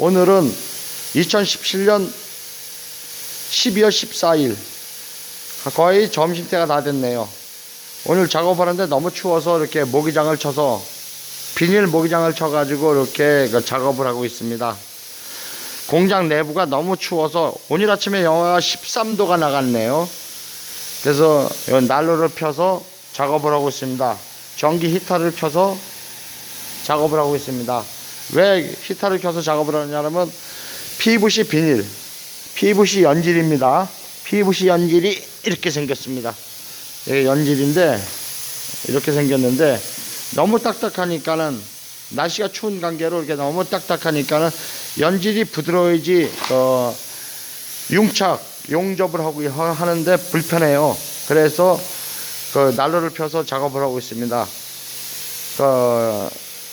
오늘은 2017년 12월 14일 거의 점심때가 다 됐네요. 오늘 작업하는데 너무 추워서 이렇게 모기장을 쳐서 비닐 모기장을 쳐가지고 이렇게 그 작업을 하고 있습니다. 공장 내부가 너무 추워서 오늘 아침에 영하가 13도가 나갔네요. 그래서 이 난로를 펴서 작업을 하고 있습니다. 전기 히터를 켜서 작업을 하고 있습니다. 왜 히터를 켜서 작업을 하냐면 PVC 비닐, PVC 연질입니다. PVC 연질이 이렇게 생겼습니다. 이게 연질인데 이렇게 생겼는데 너무 딱딱하니까는 날씨가 추운 관계로 이렇게 너무 딱딱하니까는 연질이 부드러워야지 어, 융착 용접을 하고 하- 하는데 불편해요. 그래서 그 난로를 펴서 작업을 하고 있습니다. 그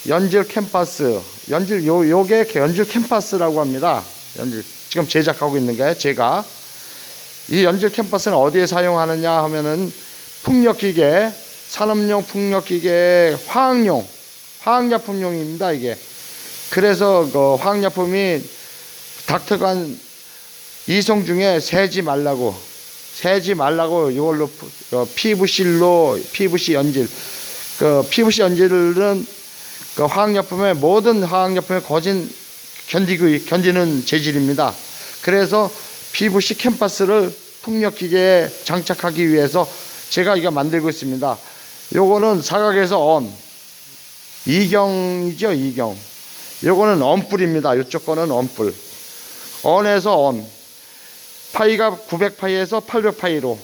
연질 캠퍼스 연질 요 요게 연질 캠퍼스라고 합니다. 연질 지금 제작하고 있는 게 제가. 이 연질 캠퍼스는 어디에 사용하느냐 하면은 풍력기계 산업용 풍력기계 화학용 화학약품용입니다 이게. 그래서 그 화학약품이 닥터간 이송 중에 새지 말라고 새지 말라고 이걸로 어, PVC로 PVC 연질. 그 PVC 연질은 그 화학약품의 모든 화학약품의 거진 견디고 견디는 재질입니다. 그래서 PVC 캠퍼스를 풍력기계에 장착하기 위해서 제가 이거 만들고 있습니다. 요거는 사각에서 언 이경이죠 이경. 요거는 언뿔입니다. 이쪽 거는 언뿔. 언에서 언. 파이가 900파이에서 800파이로.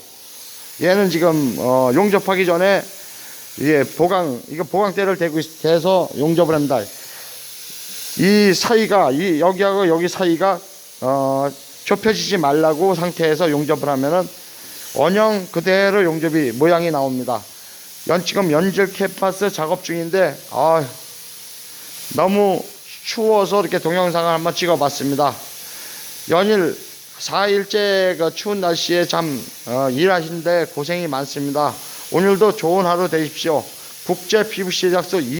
얘는 지금 어, 용접하기 전에 이게 보강 이거 보강대를 대고 있, 대서 용접을 합니다. 이 사이가 이 여기하고 여기 사이가 어, 좁혀지지 말라고 상태에서 용접을 하면은 원형 그대로 용접이 모양이 나옵니다. 연 지금 연질 캠퍼스 작업 중인데 아 너무 추워서 이렇게 동영상을 한번 찍어봤습니다. 연일 4일째 그 추운 날씨에 참 어, 일하시는데 고생이 많습니다. 오늘도 좋은 하루 되십시오. 국제 피부 시작소